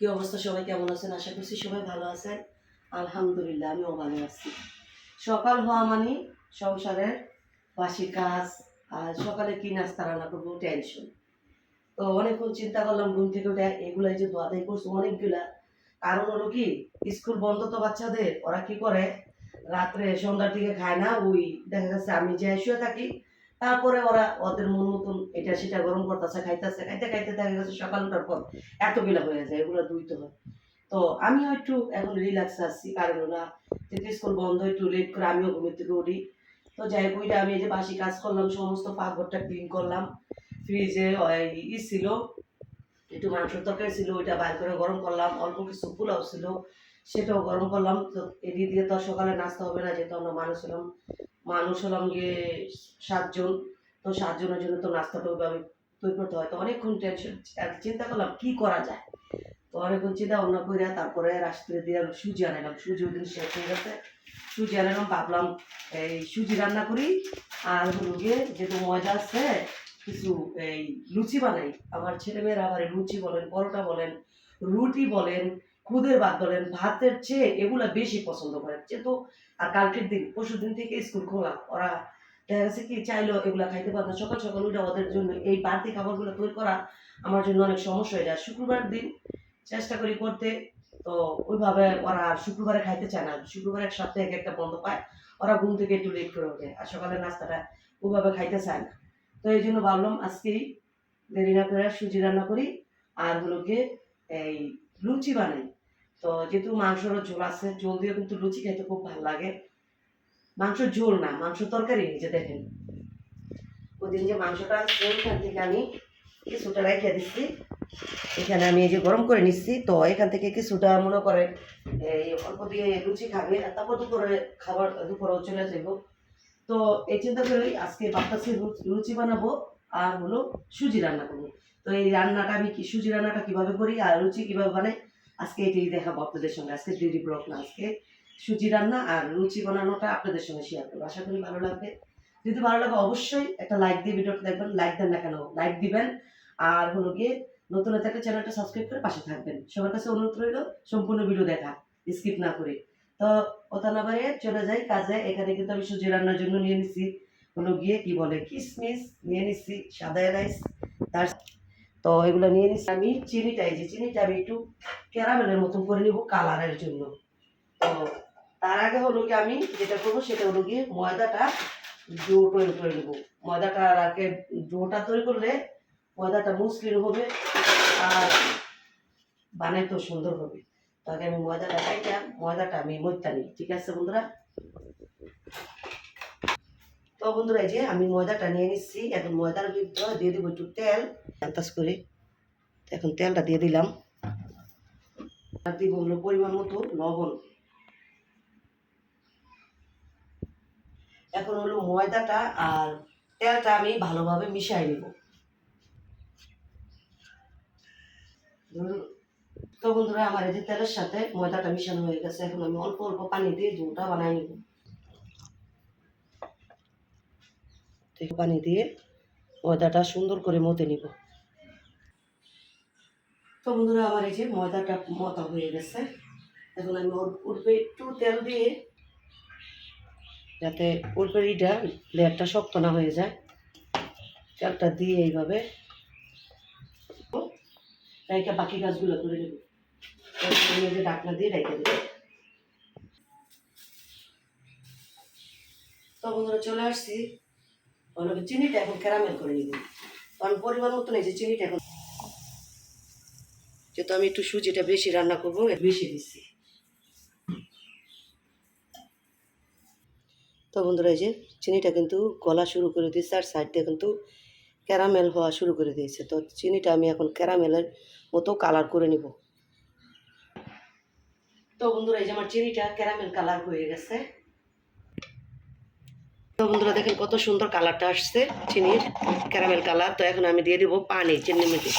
কি অবস্থা? সবাই কেমন আছেন? আশা করছি সবাই ভালো আছেন। আলহামদুলিল্লাহ, আমিও ভালো আছি। সকাল হওয়া মানে সংসারের বাসি কাজ আর সকালে কি নাস্তা রান্না করব টেনশন তো অনেকক্ষণ চিন্তা করলাম, ঘুম থেকে উঠে এগুলাই যে দোয়াদাই করছে, অনেকগুলা। কারণ হলো কি, স্কুল বন্ধ তো বাচ্চাদের, ওরা কি করে? রাত্রে সন্ধ্যার দিকে খায় না, ওই দেখা যাচ্ছে আমি যে শুয়ে থাকি, তারপরে ওরা ওদের মন মতন এটা সেটা গরম করতেছে, খাইতেছে, খাইতে খাইতে দেখা গেছে সকাল ওঠার পর এতগুলা হয়ে যায়, এগুলো ধুইতে হয়। তো আমিও একটু এখন রিল্যাক্স আসছি কারণ ওরা যেহেতু স্কুল বন্ধ, একটু লেট করে আমিও ঘুমের থেকে উঠি। তো যাই ওইটা আমি এই যে বাসি কাজ করলাম, সমস্ত পাকঘরটা ক্লিন করলাম। ফ্রিজে ওই ই ছিল একটু মাংস তরকারি ছিল, ওইটা বাইর করে গরম করলাম, অল্প কিছু পোলাও ছিল, সেটাও গরম করলাম। তো এদিকে দিয়ে তো সকালে নাস্তা হবে না, যেহেতু আমরা মানুষ হলাম মানুষ হলাম গিয়ে সাতজন। তো সাতজনের জন্য তো নাস্তাটা ওইভাবে তৈরি করতে হয়। তো অনেকক্ষণ টেনশন চিন্তা করলাম কি করা যায়? তো অনেকক্ষণ চিন্তা ভাবনা করে তারপরে রাত্রে দিয়ে আমি সুজি আনালাম সুজি ওই দিন শেষ হয়ে গেছে। সুজি আনালাম ভাবলাম এই সুজি রান্না করি, আর হলো গিয়ে যেহেতু ময়দা আছে কিছু, এই, লুচি বানাই। আমার ছেলেমেয়েরা আবার লুচি বলেন, পরোটা বলেন, রুটি বলেন, খুদের ভাত বলেন, ভাতের চেয়ে এগুলা বেশি পছন্দ করে। যেহেতু আর কালকের দিন, পরশু দিন থেকে স্কুল খোলা। ওরা দেখা গেছে কি চাইলেও খাইতে সকাল সকাল ওদের জন্য এই বাড়তি খাবারগুলো তৈরি করা আমার জন্য অনেক সমস্যা হয়ে যায়। শুক্রবার দিন চেষ্টা করি করতে। তো ওইভাবে ওরা শুক্রবারে খাইতে চায় না। শুক্রবারে এক সপ্তাহে এক একটা বন্ধ পায়। ওরা ঘুম থেকে একটু লেট করে ওঠে। আর সকালের নাস্তাটা ওইভাবে খাইতে চায় না। তো এই জন্য ভাবলাম আজকেই দেরি না করে সুজি রান্না করি, আর গিয়ে এই লুচি বানাই। তো যেহেতু মাংসেরও ঝোল আছে, ঝোল দিয়ে কিন্তু লুচি খেতে খুব ভালো লাগে। মাংস ঝোল না মাংস তরকারি নিজে দেখেন। ওই দিন যে মাংসটা আছে ওইখান থেকে আমি কিছুটা রেখে দিচ্ছি। এখানে আমি এই যে গরম করে নিচ্ছি, তো এখান থেকে কিছুটা মনে করে এই অল্প দিয়ে লুচি খাবে, আর তারপর দুপুরে খাবার, দুপুরেও চলে যাব তো এই চিন্তা করে আজকে বাতাসে লুচি বানাবো আর হলো সুজি রান্না করব। তো এই রান্নাটা আমি কি সুজি রান্নাটা কীভাবে করি আর লুচি কীভাবে বানাই, আজকে এটাই দেখাবো আপনাদের সঙ্গে। আজকে ডিডি ব্লগ না, আজকে সুজি রান্না আর লুচি বানানোটা আপনাদের সঙ্গে শেয়ার করব। আশা করি ভালো লাগবে। যদি ভালো লাগে অবশ্যই একটা লাইক দিয়ে ভিডিওটা দেখবেন লাইক দেন না কেন লাইক দিবেন। আর হলো গিয়ে নতুন একটা চ্যানেলটা সাবস্ক্রাইব করে পাশে থাকবেন। সবার কাছে অনুরোধ রইল, সম্পূর্ণ ভিডিও দেখা স্কিপ না করে। তো কথা না চলে যাই কাজে। এখানে কিন্তু আমি সুজি রান্নার জন্য নিয়ে নিচ্ছি হলো গিয়ে কি বলে? কিশমিশ নিয়ে নিচ্ছি সাদা রাইস তার তো এগুলো নিয়ে নিচ্ছি আমি। চিনিটা এই যে চিনিটা আমি একটু ক্যারামেলের মতন করে নিব কালারের জন্য। তো তার আগে হলো কি আমি যেটা করব সেটা হলো গিয়ে ময়দাটা ডো তৈরি করে নেব। ময়দাটা আগে ডোটা তৈরি করলে ময়দাটা মসৃণ হবে আর বানাইতেও সুন্দর হবে। তো আগে আমি ময়দাটা কাইটা ময়দাটা আমি মইতা নিই, ঠিক আছে বন্ধুরা? তো বন্ধুরা, এই যে আমি ময়দাটা নিয়ে নিচ্ছি, এখন ময়দার ভিতরে দিয়ে দেবো একটু তেল আন্দাজ করে। এখন তেলটা দিয়ে দিলাম। আর দিব হলো পরিমাণ মতো লবণ। এখন হলো ময়দাটা আর তেলটা আমি ভালোভাবে মিশাই নেব। ধরুন তো বন্ধুরা, আমার এই যে তেলের সাথে ময়দাটা মিশানো হয়ে গেছে। এখন আমি অল্প অল্প পানি দিয়ে দুটা বানাই নেব। পানি দিয়ে ময়দাটা সুন্দর করে মতে নিব। তো বন্ধুরা, আমার এই যে ময়দাটা মতা হয়ে গেছে। এখন আমি উপরে একটু তেল দিয়ে যাতে উপরে ইটা লেয়ারটা শক্ত না হয়ে যায়, তেলটা দিয়ে এইভাবে বাকি গাছগুলো করে নেব। যে ডাকনা দিয়ে রেখে দেবো। তো বন্ধুরা চলে আসছি। অনেকে চিনিটা এখন ক্যারামেল করে নিব। কারণ পরিমাণ মতন এই যে চিনিটা এখন যেহেতু আমি একটু সুজিটা বেশি রান্না করব বেশি দিচ্ছি। তো বন্ধুরা এই যে চিনিটা কিন্তু গলা শুরু করে দিয়েছে, আর সাইড দিয়ে কিন্তু ক্যারামেল হওয়া শুরু করে দিয়েছে। তো চিনিটা আমি এখন ক্যারামেলের মতো কালার করে নিব। তো বন্ধুরা, এই যে আমার চিনিটা ক্যারামেল কালার হয়ে গেছে। তো বন্ধুরা, দেখেন কত সুন্দর কালারটা আসছে চিনির ক্যারামেল কালার। তো এখন আমি দিয়ে দিব পানি, চিনি মধ্যে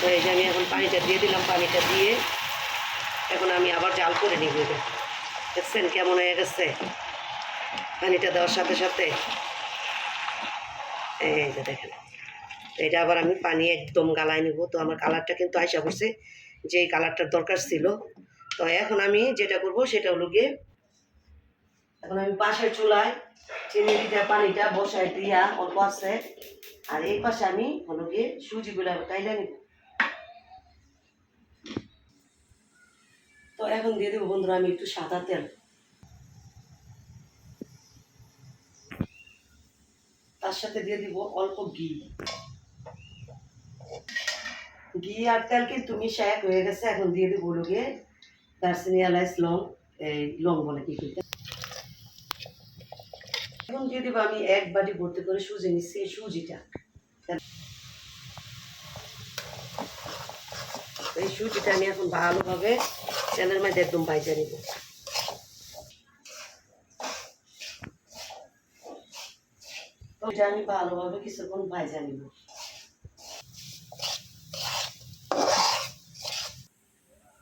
তো এই যে আমি এখন পানিটা দিয়ে দিলাম, পানিটা দিয়ে এখন আমি আবার জাল করে নিব দেখছেন কেমন হয়ে গেছে? পানিটা দেওয়ার সাথে সাথে। এই যে দেখেন। এটা আবার আমি পানি একদম গালায় নিব। তো আমার কালারটা কিন্তু আশা করছে যে এই কালারটার দরকার ছিল। তো এখন আমি যেটা করব সেটা হলো গিয়ে এখন আমি পাশের চুলায় চিনি দিতে, পানিটা বসাই দিয়া অল্প আছে। আর এই পাশে আমি হলো গিয়ে সুজিগুলো টাইলে নিব। তো এখন দিয়ে দেবো বন্ধুরা, আমি একটু সাদা তেল। তার সাথে দিয়ে দিব অল্প ঘি। ঘি আর তেল কিন্তু মিশা হয়ে গেছে, এখন দিয়ে দিব হলো গিয়ে দারচিনি এলাইচ লং, এই লং বলে কি এখন দিয়ে দিব আমি এক বাটি ভর্তি করে সুজি নিচ্ছি, এই সুজিটা। এই সুজিটা আমি এখন ভালোভাবে তেলের মধ্যে একদম নিব। আমি ভালোভাবে কিছুক্ষণ ভাজা নিব।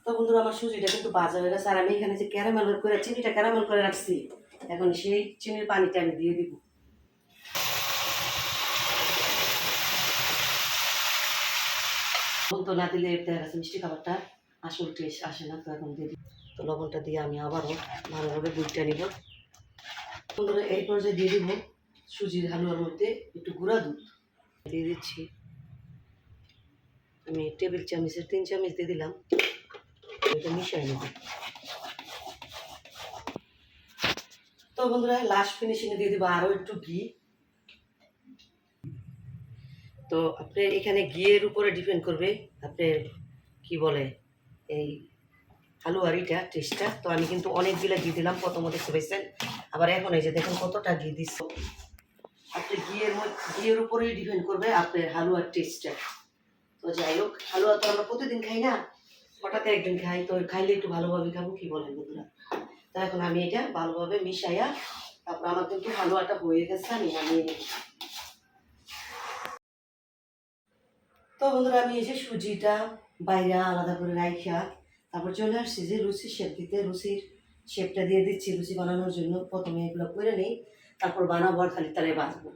তো বন্ধুরা, আমার সুজিটা কিন্তু বাজা হয়ে গেছে। আর আমি এখানে যে ক্যারামেল করে, চিনিটা ক্যারামেল করে রাখছি, এখন সেই চিনির পানিটা আমি দিয়ে দিব। তো না দিলে দেখা গেছে মিষ্টি খাবারটা আসল টেস্ট আসে না, তো এখন দিয়ে তো লবণটা দিয়ে আমি আবারও ভালোভাবে গুড়টা নিব। বন্ধুরা, এই পর্যায়ে দিয়ে দিব সুজির হালুয়ার মধ্যে একটু গুঁড়া দুধ। দিয়ে দিচ্ছি। আমি টেবিল চামচের তিন চামচ দিয়ে দিলাম। এটা মিশিয়ে নেব। তো বন্ধুরা লাস্ট ফিনিশিংয়ে দিয়ে দিব আরও একটু ঘি। তো আপনার এখানে ঘিয়ের উপরে ডিপেন্ড করবে। আপনার কি বলে, এই হালুয়ারিটা টেস্টটা। তো আমি কিন্তু অনেকগুলো ঘি দিলাম প্রথমে দেখতে পাইছেন আবার এখন এই যে দেখুন কতটা ঘি দিচ্ছ আপনি ঘিয়ের ঘিয়ের উপরেই ডিপেন্ড করবে আপনার হালুয়ার টেস্টটা তো যাই হোক, হালুয়া তো আমরা প্রতিদিন খাই না। হঠাৎ একদিন খাই, তো খাইলে একটু ভালোভাবে খাব, কি বলেন বন্ধুরা? তো এখন আমি এটা ভালোভাবে মিশাইয়া, তারপর আমার কিন্তু হালুয়াটা হয়ে গেছে, আমি নিই তো বন্ধুরা, আমি যে সুজিটা বাইরে আলাদা করে রাইখা, তারপর চলে আসছি যে লুচির শেপ দিতে। লুচির শেপটা দিয়ে দিচ্ছি, লুচি বানানোর জন্য। প্রথমে এগুলো করে নিই, তারপর বানাবো আর খালি তালে বাঁচবো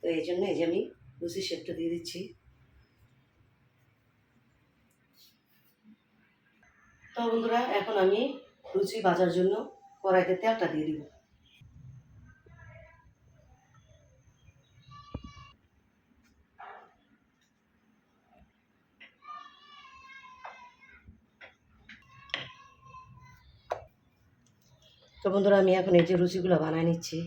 তো এই জন্য এই যে আমি লুচির শেপটা দিয়ে দিচ্ছি। তো বন্ধুরা, এখন আমি লুচি ভাজার জন্য কড়াইতে তেলটা দিয়ে দিব। তো বন্ধুরা, আমি এখন এই যে লুচিগুলো বানায় নিচ্ছি।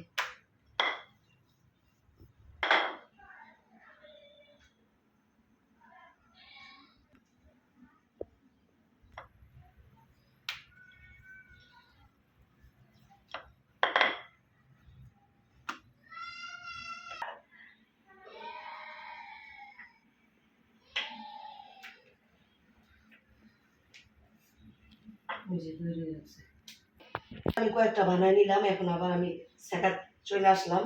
যে তৈরি হয়ে গেছে। আমি কয়েকটা বানায় নিলাম এখন আবার আমি সেকা চলে আসলাম।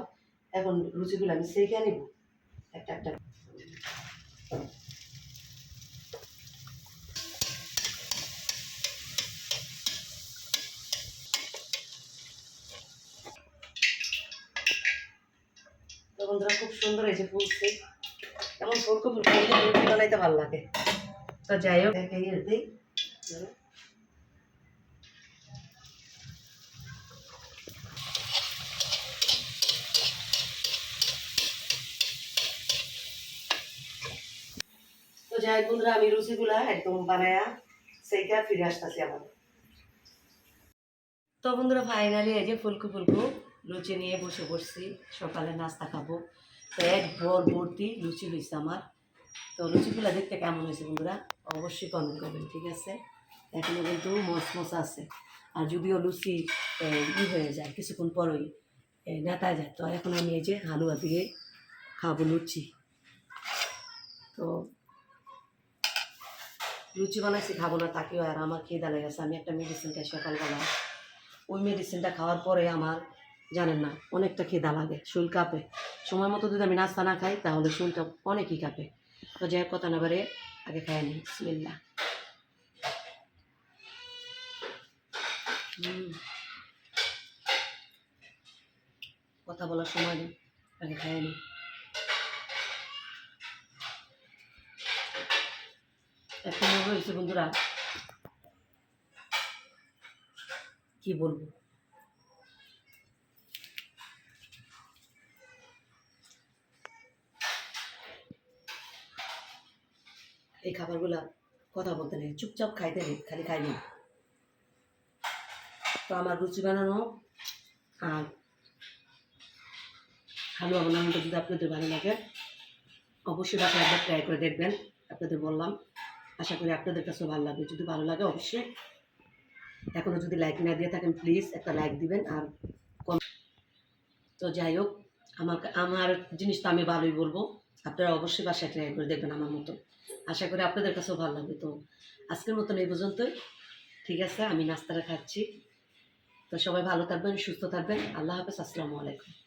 এখন রুচিগুলো আমি সেকে নিব। একটা একটা। বন্ধুরা খুব সুন্দর হয়েছে ফুলছে। এমন ফুলকো ফুলকো বানাইতে ভালো লাগে। তো যাই হোক। দিই। যাই বন্ধুরা আমি লুচিগুলা একদম বানায়া সেইটা ফিরে আসতেছি আবার। তো বন্ধুরা ফাইনালি এই যে ফুলকু ফুলকু লুচি নিয়ে বসে পড়ছি। সকালে নাস্তা খাব। তো এক ভোর ভর্তি লুচি হয়েছে আমার। তো লুচিগুলো দেখতে কেমন হয়েছে বন্ধুরা অবশ্যই কমেন্ট করবেন ঠিক আছে? এখনও কিন্তু মস আছে। আর যদিও লুচি ই হয়ে যায় কিছুক্ষণ পরই এ, নেতায় যায়। তো এখন আমি এই যে হালুয়া দিয়ে খাব লুচি। তো লুচি বানাইছি, খাব না, তাকেও আর আমার খিদা লেগে গেছে আমি একটা মেডিসিন খাই, সকালবেলা। ওই মেডিসিনটা খাওয়ার পরে আমার, জানেন না, অনেকটা খিদা লাগে শরীর কাঁপে। সময় মতো যদি আমি নাস্তা না খাই, তাহলে শরীরটা অনেকই কাঁপে। তো যাই কথা না বারে আগে খাই নি বিসমিল্লাহ। হুম। কথা বলার সময় নেই, আগে খাই নি হয়েছে, বন্ধুরা। কি বলব? এই খাবারগুলা কথা বলতে নেই, চুপচাপ খাইতে নেই, খালি খাইনি তো আমার রুচি বানানো আর হালুয়া বানানোটা যদি আপনাদের ভালো লাগে, অবশ্যই বাসায় একবার ট্রাই করে দেখবেন। আপনাদের বললাম আশা করি আপনাদের কাছেও ভালো লাগবে। যদি ভালো লাগে অবশ্যই এখনও যদি লাইক না দিয়ে থাকেন প্লিজ একটা লাইক দিবেন আর তো যাই হোক আমাকে আমার জিনিস তো আমি ভালোই বলব। আপনারা অবশ্যই বাসায় ট্রাই করে দেখবেন আমার মতো। আশা করি আপনাদের কাছেও ভালো লাগবে। তো আজকের মতন এই পর্যন্তই। ঠিক আছে, আমি নাস্তাটা খাচ্ছি। তো সবাই ভালো থাকবেন, সুস্থ থাকবেন। আল্লাহ হাফেজ, আসসালামু আলাইকুম।